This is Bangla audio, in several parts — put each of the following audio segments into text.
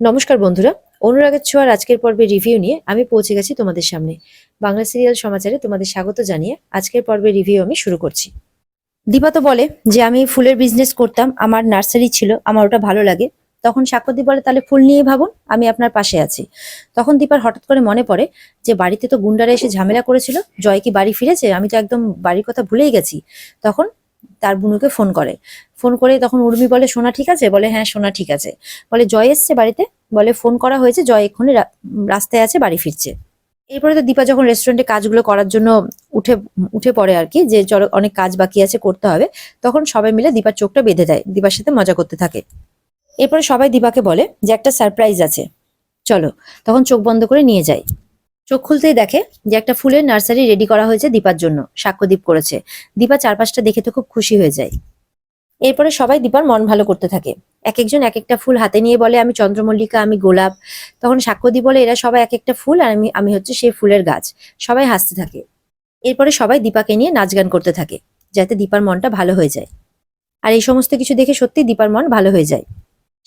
নমস্কার বন্ধুরা, অনুরাগের ছোঁয়ার আজকের পর্বে রিভিউ নিয়ে আমি পৌঁছে গেছি তোমাদের সামনে। বাংলা সিরিয়াল সমাচারে তোমাদের স্বাগত জানিয়ে আজকের পর্বে রিভিউ আমি শুরু করছি। দীপা তো বলে যে, আমি ফুলের বিজনেস করতাম, আমার নার্সারি ছিল, আমার ওটা ভালো লাগে। তখন সাক্ষ্যদীপ বলে, তাহলে ফুল নিয়ে ভাবুন, আমি আপনার পাশে আছি। তখন দীপার হঠাৎ করে মনে পড়ে যে, বাড়িতে তো গুন্ডারা এসে ঝামেলা করেছিল, জয় কি বাড়ি ফিরেছে? আমি তো একদম বাড়ির কথা ভুলেই গেছি। তখন তার বুনুকে ফোন করে। ফোন করে তখন উর্মি বলে, সোনা ঠিক আছে? বলে হ্যাঁ সোনা ঠিক আছে। বলে, জয় এসছে বাড়িতে? বলে, ফোন করা হয়েছে, জয় এক্ষুনি রাস্তায় আছে, বাড়ি ফিরছে। এরপরে তো দীপা যখন রেস্টুরেন্টে কাজগুলো করার জন্য উঠে উঠে পড়ে আর কি, যে চলো অনেক কাজ বাকি আছে, করতে হবে, তখন সবাই মিলে দীপার চোখটা বেঁধে দেয়, দীপার সাথে মজা করতে থাকে। এরপরে সবাই দীপাকে বলে যে, একটা সারপ্রাইজ আছে। চলো, তখন চোখ বন্ধ করে নিয়ে যায় চোখ খুলতেই দেখে যে একটা ফুলের নার্সারি রেডি করা হয়েছে দীপার জন্য, সাক্ষ্যদীপ করেছে। দীপা চারপাশটা দেখে তো খুব খুশি হয়ে যায়। এরপরে সবাই দীপার মন ভালো করতে থাকে। এক একজন এক একটা ফুল হাতে নিয়ে বলে, আমি চন্দ্রমল্লিকা, আমি গোলাপ। তখন সাক্ষ্যদীপ বলে, এরা সবাই এক একটা ফুল আর আমি আমি হচ্ছে সেই ফুলের গাছ। সবাই হাসতে থাকে। এরপরে সবাই দীপাকে নিয়ে নাচ গান করতে থাকে, যাতে দীপার মনটা ভালো হয়ে যায়। আর এই সমস্ত কিছু দেখে সত্যি দীপার মন ভালো হয়ে যায়।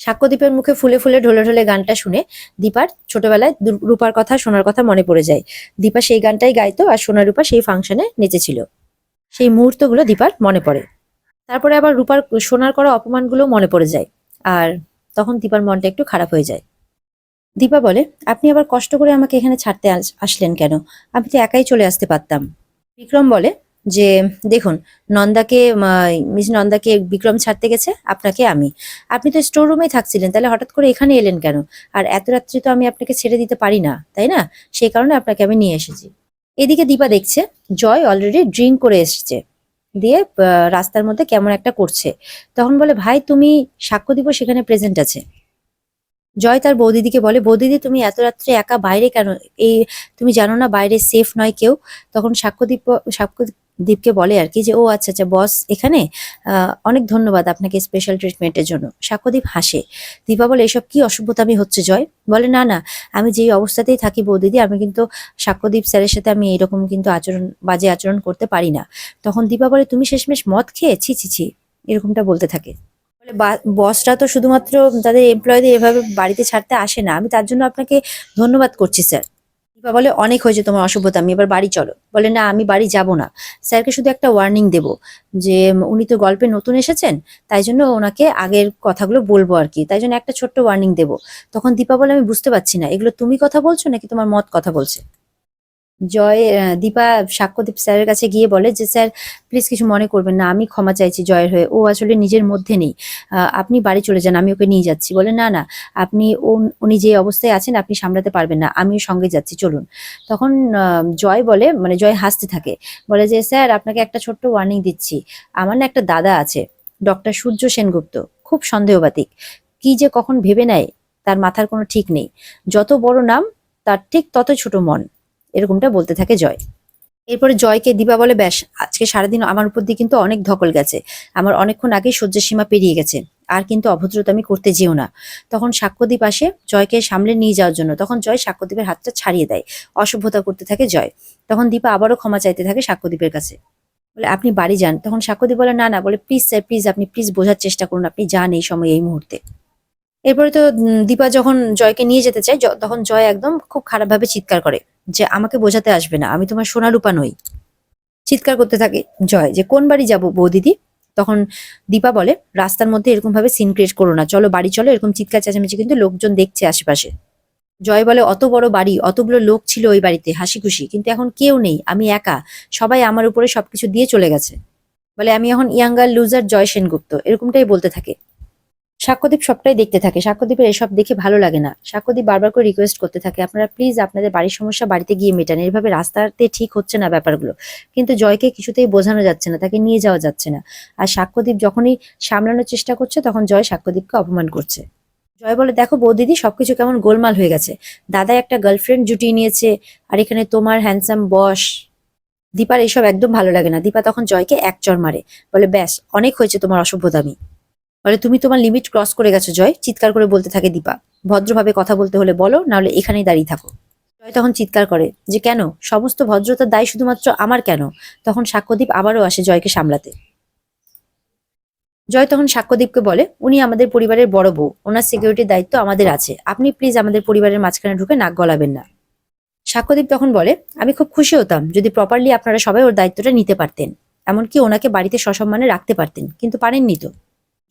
সাক্ষ্যদীপের মুখে ফুলে ফুলে ঢোলে ঢোলে গানটা শুনে দীপার ছোটবেলায় রূপার কথা শোনার কথা মনে পড়ে যায়। দীপা সেই গানটাই গাইতো আর সোনা রূপা সেই ফাংশনে নেচেছিল। সেই মুহূর্তগুলো দীপার মনে পড়ে। তারপরে আবার রূপার সোনার করা অপমানগুলো মনে পড়ে যায় আর তখন দীপার মনটা একটু খারাপ হয়ে যায়। দীপা বলে, আপনি আবার কষ্ট করে আমাকে এখানে ছাড়তে আস- আসলেন কেন? আমি তো একাই চলে আসতে পারতাম। বিক্রম বলে যে, দেখুন, নন্দাকে মিস নন্দাকে বিক্রম ছাড়তে গেছে, আপনাকে আমি। আপনি তো স্টোর রুমেই থাকছিলেন, তাহলে হঠাৎ করে এখানে এলেন কেন? আর এত রাত্রি তো আমি আপনাকে ছেড়ে দিতে পারি না, তাই না? সেই কারণে আপনাকে আমি নিয়ে এসেছি। এদিকে দীপা দেখছে, জয় অলরেডি ড্রিঙ্ক করে এসেছে। দিয়ে রাস্তার মধ্যে কেমন একটা করছে। তখন বলে, ভাই, তুমি সাক্ষ্য দিব, সেখানে প্রেজেন্ট আছে। জয় তার বৌদিদিকে বলে, বৌদিদি, তুমি এত রাত্রে একা বাইরে কেন? এই, তুমি জানো না বাইরে সেফ নয় কেউ? তখন সাক্ষ্যদীপ সাক্ষ্যদীপকে বলে আর কি যে, ও আচ্ছা আচ্ছা বস, এখানে? অনেক ধন্যবাদ আপনাকে স্পেশাল ট্রিটমেন্টের জন্য। সাক্ষ্যদীপ হাসে। দীপা বলে, এসব কি অসভ্যতামি হচ্ছে, জয়? বলে, না না, আমি যেই অবস্থাতেই থাকি বৌদিদি, আমি কিন্তু সাক্ষ্যদীপ স্যারের সাথে আমি এরকম কিন্তু আচরণ, বাজে আচরণ করতে পারি না। তখন দীপা বলে, তুমি শেষমেশ মদ খেয়ে? ছি ছি ছি, এরকমটা বলতে থাকে। বসরা তো শুধুমাত্র তাদের এমপ্লয়ীদের এভাবে বাড়িতে ছাড়তে আসে না। আমি তার জন্য আপনাকে ধন্যবাদ করছি, স্যার। দীপা বলে, অনেক হয়েছে তোমার অসভ্যতা, আমি এবার বাড়ি চলো। বলে, না, আমি বাড়ি যাব না। স্যারকে শুধু একটা ওয়ার্নিং দেব যে, উনি তো গল্পে নতুন এসেছেন, তাই জন্য ওনাকে আগের কথাগুলো বলব আর কি। তাই জন্য একটা ছোট্ট ওয়ার্নিং দেব। তখন দীপা বলে, আমি বুঝতে পারছি না। এগুলো তুমি কথা বলছো নাকি তোমার মত কথা বলছে? জয় দীপা সাক্ষ্যদীপ স্যারের কাছে গিয়ে বলে যে, স্যার প্লিজ কিছু মনে করবেন না, আমি ক্ষমা চাইছি জয়ের হয়ে। ও আসলে নিজের মধ্যে নেই। আপনি বাড়ি চলে যান, আমি ওকে নিয়ে যাচ্ছি। বলে, না না, আপনি উনি যে অবস্থায় আছেন, আপনি সামলাতে পারবেন না, আমিও সঙ্গে যাচ্ছি, চলুন। তখন জয় বলে মানে জয় হাসতে থাকে। বলে যে, স্যার, আপনাকে একটা ছোট্ট ওয়ার্নিং দিচ্ছি। আমার না একটা দাদা আছে ডক্টর সূর্য সেনগুপ্ত, খুব সন্দেহবাতিক। কি যে কখন ভেবে নেয়, তার মাথার কোনো ঠিক নেই। যত বড় নাম, তার ঠিক তত ছোট মন। এরকমটা বলতে থাকে জয়। এরপরে জয়কে দিবা বলে, ব্যাস, আজকে সারাদিন আমার উপর দিয়ে কিন্তু অনেক ধকল গেছে। আমার অনেকক্ষণ আগে সহ্যের সীমা পেরিয়ে গেছে। আর কিন্তু অভদ্রতা আমি করতে যেও না। তখন সাক্ষ্যদীপ আসে জয়কে সামলে নিয়ে যাওয়ার জন্য। তখন জয় সাক্ষ্যদীপের হাতটা ছাড়িয়ে দেয়। অসভ্যতা করতে থাকে জয়। তখন দীপা আবারও ক্ষমা চাইতে থাকে সাক্ষ্যদীপের কাছে। বলে, আপনি বাড়ি যান। তখন সাক্ষ্যদীপ বলে, না না। বলে, প্লিজ, স্যার, প্লিজ, আপনি প্লিজ বোঝার চেষ্টা করুন। আপনি যান এই সময়, এই মুহূর্তে। এরপরে তো দীপা যখন জয়কে নিয়ে যেতে চায় তখন জয় একদম খুব খারাপভাবে চিৎকার করে যে আমাকে বোঝাতে আসবে না, আমি তোমার সোনারূপা নই। চিৎকার করতে থাকে জয় যে, কোন বাড়ি যাব বৌদিদি? তখন দীপা বলে, রাস্তার মধ্যে এরকম ভাবে সিন ক্রিয়েট করো না, চলো বাড়ি চলো। এরকম চিৎকার চেঁচামেচি কিন্তু লোকজন দেখছে আশেপাশে। জয় বলে, অত বড় বাড়ি, অতগুলো লোক ছিল ওই বাড়িতে হাসি খুশি কিন্তু এখন কেউ নেই, আমি একা, সবাই আমার উপরে সবকিছু দিয়ে চলে গেছে। বলে, আমি এখন ইয়াঙ্গার লুজার জয় সেনগুপ্ত। এরকমটাই বলতে থাকে। সাক্ষ্যদীপ সবটাই দেখতে থাকে। সাক্ষ্যদীপের এসব দেখে ভালো লাগে না। সাক্ষ্যদীপ বারবার করে রিকোয়েস্ট করতে থাকে, আপনারা প্লিজ আপনাদের বাড়ির সমস্যা বাড়িতে গিয়ে মেটান। এভাবে রাস্তাতে ঠিক হচ্ছে না ব্যাপারগুলো। কিন্তু জয়কে কিছুতেই বোঝানো যাচ্ছে না, তাকে নিয়ে যাওয়া যাচ্ছে না। আর সাক্ষ্যদীপ যখনই সামলানোর চেষ্টা করছে, তখন জয় সাক্ষ্যদীপকে অপমান করছে। জয় বলে, দেখো বৌদিদি, সবকিছু কেমন গোলমাল হয়ে গেছে। দাদা একটা গার্লফ্রেন্ড জুটিয়ে নিয়েছে, আর এখানে তোমার হ্যান্ডসাম বস দীপার এসব একদম ভালো লাগে না। দীপা তখন জয়কে এক চর মারে। বলে, ব্যাস, অনেক হয়েছে তোমার অসভ্যতামি। বলে তুমি তোমার লিমিট ক্রস করে গেছো, জয়। চিৎকার করে বলতে থাকে দীপা। ভদ্রভাবে কথা বলতে হলে বলো, নাহলে এখানেই দাঁড়িয়ে থাকো। জয় তখন চিৎকার করে যে, কেন? সমস্ত ভদ্রতার দায় শুধুমাত্র আমার কেন? তখন সাক্ষ্যদীপ আবারও আসে জয়কে সামলাতে। জয় তখন সাক্ষ্যদীপকে বলে, উনি আমাদের পরিবারের বড় বউ। ওনার সিকিউরিটির দায়িত্ব আমাদের আছে। আপনি প্লিজ আমাদের পরিবারের মাঝখানে ঢুকে নাক গলাবেন না। সাক্ষ্যদীপ তখন বলে, আমি খুব খুশি হতাম যদি প্রপারলি আপনারা সবাই ওর দায়িত্বটা নিতে পারতেন। এমনকি ওনাকে বাড়িতে সসম্মানে রাখতে পারতেন, কিন্তু পারেননি তো।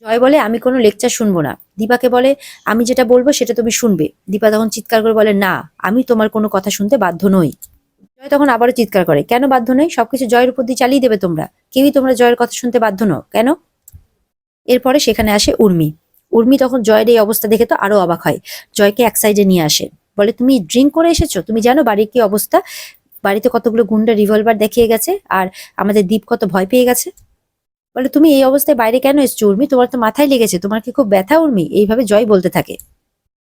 জয় বলে, আমি কোনো লেকচার শুনব না। দীপাকে বলে, আমি যেটা বলব সেটা তুমি শুনবে। দীপা তখন চিৎকার করে বলে, না, আমি তোমার কোনো কথা শুনতে বাধ্য নই। জয় তখন আবারও চিৎকার করে, কেন বাধ্য নই? সবকিছু জয়ের উপর দিয়ে চালিয়ে দেবে তোমরা। কেউই তোমরা জয়ের কথা শুনতে বাধ্য নও। কেন? এরপরে সেখানে আসে উর্মি। উর্মি তখন জয়ের এই অবস্থা দেখে তো আরও অবাক হয়। জয়কে এক সাইডে নিয়ে আসে। বলে, তুমি ড্রিঙ্ক করে এসেছ? তুমি জানো বাড়ির কি অবস্থা? বাড়িতে কতগুলো গুন্ডা রিভলভার দেখিয়ে গেছে, আর আমাদের দ্বীপ কত ভয় পেয়ে গেছে? বলে, তুমি এই অবস্থায় বাইরে কেন এসছো উর্মি? তোমার তো মাথায় লেগেছে। তোমার কি খুব ব্যথা উর্মি? এইভাবে জয় বলতে থাকে।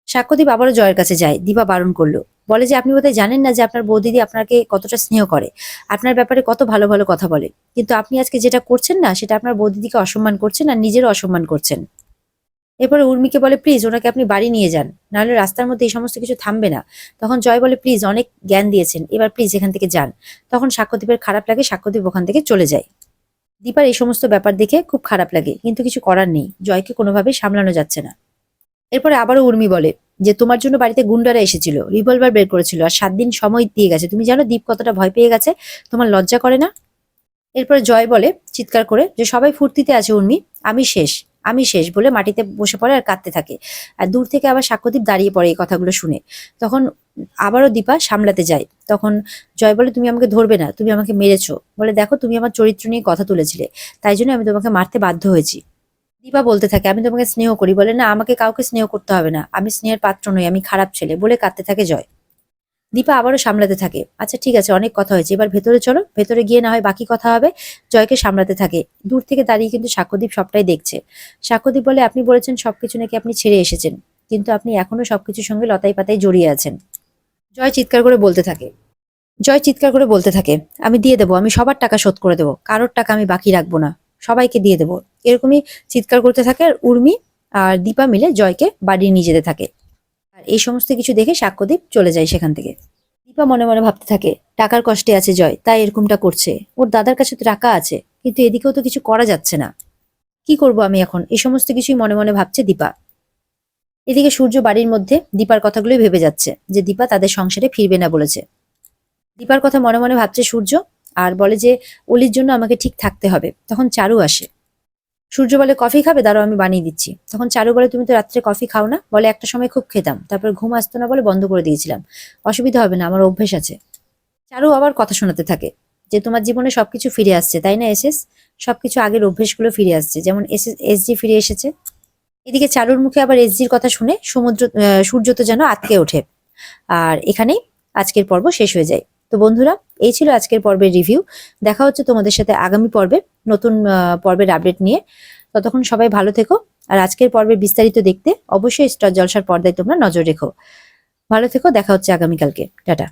সাক্ষ্যদীপ আবারও জয়ের কাছে যায়। দীপা বারণ করল। বলে যে, আপনি বোধহয় জানেন না যে আপনার বৌদিদি আপনাকে কতটা স্নেহ করে। আপনার ব্যাপারে কত ভালো ভালো কথা বলে। কিন্তু আপনি আজকে যেটা করছেন না, সেটা আপনার বৌদিদিকে অসম্মান করছেন আর নিজেরও অসম্মান করছেন। এরপরে উর্মিকে বলে, প্লিজ, ওনাকে আপনি বাড়ি নিয়ে যান। নাহলে রাস্তার মধ্যে এই সমস্ত কিছু থামবে না। তখন জয় বলে, প্লিজ, অনেক জ্ঞান দিয়েছেন। এবার প্লিজ এখান থেকে যান। তখন সাক্ষ্যদীপের খারাপ লাগে, সাক্ষ্যদীপ ওখান থেকে চলে যায়। দীপার এই সমস্ত ব্যাপার দেখে খুব খারাপ লাগে, কিন্তু কিছু করার নেই। জয়কে কোনোভাবে সামলানো যাচ্ছে না। এরপরে আবারও উর্মি বলে যে, তোমার জন্য বাড়িতে গুন্ডারা এসেছিল, রিভলভার বের করেছিল আর সাত দিন সময় দিয়ে গেছে। তুমি জানো দীপ কতটা ভয় পেয়ে গেছে? তোমার লজ্জা করে না? এরপরে জয় বলে চিৎকার করে যে, সবাই ফুর্তিতে আছে উর্মি, আমি শেষ আমি শেষ বলে মাটিতে বসে পড়ে আর কাঁদতে থাকে। আর দূর থেকে আবার সাক্ষ্যদীপ দাঁড়িয়ে পড়ে এই কথাগুলো শুনে। তখন আবারও দীপা সামলাতে যায়। তখন জয় বলে, তুমি আমাকে ধরবে না, তুমি আমাকে মেরেছো। বলে, দেখো, তুমি আমার চরিত্র নিয়ে কথা তুলেছিলে, তাই জন্য আমি তোমাকে মারতে বাধ্য হয়েছি। দীপা বলতে থাকে, আমি তোমাকে স্নেহ করি। বলে, না, আমাকে কাউকে স্নেহ করতে হবে না, আমি স্নেহের পাত্র নই, আমি খারাপ ছেলে। বলে কাঁদতে থাকে জয়। দীপা আবারও সামলাতে থাকে আচ্ছা ঠিক আছে, অনেক কথা হয়েছে, এবার ভেতরে চলো, ভেতরে গিয়ে না হয় বাকি কথা হবে। জয়কে সামলাতে থাকে, দূর থেকে দাঁড়িয়ে কিন্তু সাক্ষ্যদীপ সবটাই দেখছে। সাক্ষ্যদীপ বলে, আপনি বলেছেন সবকিছু নাকি আপনি ছেড়ে এসেছেন, কিন্তু আপনি এখনও সবকিছুর সঙ্গে লতাই পাতায় জড়িয়ে আছেন। জয় চিৎকার করে বলতে থাকে। জয় চিৎকার করে বলতে থাকে, আমি দিয়ে দেবো, আমি সবার টাকা শোধ করে দেবো, কারোর টাকা আমি বাকি রাখব না, সবাইকে দিয়ে দেবো। এরকমই চিৎকার করতে থাকে আর উর্মি আর দীপা মিলে জয়কে বাড়ি নিয়ে যেতে থাকে। আর এই সমস্ত কিছু দেখে সাক্ষ্যদীপ চলে যায় সেখান থেকে। দীপা মনে মনে ভাবতে থাকে, টাকার কষ্টে আছে জয়, তাই এরকমটা করছে। ওর দাদার কাছে তো টাকা আছে, কিন্তু এদিকেও তো কিছু করা যাচ্ছে না। কি করব আমি এখন? এই সমস্ত কিছুই মনে মনে ভাবছে দীপা। এদিকে সূর্য বাড়ির মধ্যে দীপার কথাগুলোই ভেবে যাচ্ছে, যে দীপা তাদের সংসারে ফিরবে না বলেছে। দীপার কথা মনে মনে ভাবছে সূর্য, আর বলে যে, অলির জন্য আমাকে ঠিক থাকতে হবে। তখন চারু আসে। সূর্য বলে, কফি খাবে? দাঁড়াও, আমি বানিয়ে দিচ্ছি। তখন চারু বলে, তুমি তো রাত্রে কফি খাও না? বলে, একটা সময় খুব খেতাম। তারপর ঘুম আসতো না বলে বন্ধ করে দিয়েছিলাম। অসুবিধা হবে না, আমার অভ্যেস আছে। চারু আবার কথা শোনাতে থাকে, যে তোমার জীবনে সবকিছু ফিরে আসছে, তাই না এসএস সবকিছু আগের অভ্যেসগুলো ফিরে আসছে, যেমন এস এসজি ফিরে এসেছে। এদিকে চারুর মুখে আবার এসজির কথা শুনে সমুদ্র সূর্য তো যেন আটকে ওঠে। আর এখানেই আজকের পর্ব শেষ হয়ে যায়। তো বন্ধুরা, এই ছিল আজকের পর্বের রিভিউ দেখা হচ্ছে তোমাদের সাথে আগামী পর্বে নতুন পর্বের আপডেট নিয়ে। ততক্ষণ সবাই ভালো থেকো। আর আজকের পর্বে বিস্তারিত দেখতে অবশ্যই স্টার জলসার পর্দায় তোমরা নজর রেখো। ভালো থেকো, দেখা হচ্ছে আগামীকালকে। টাটা।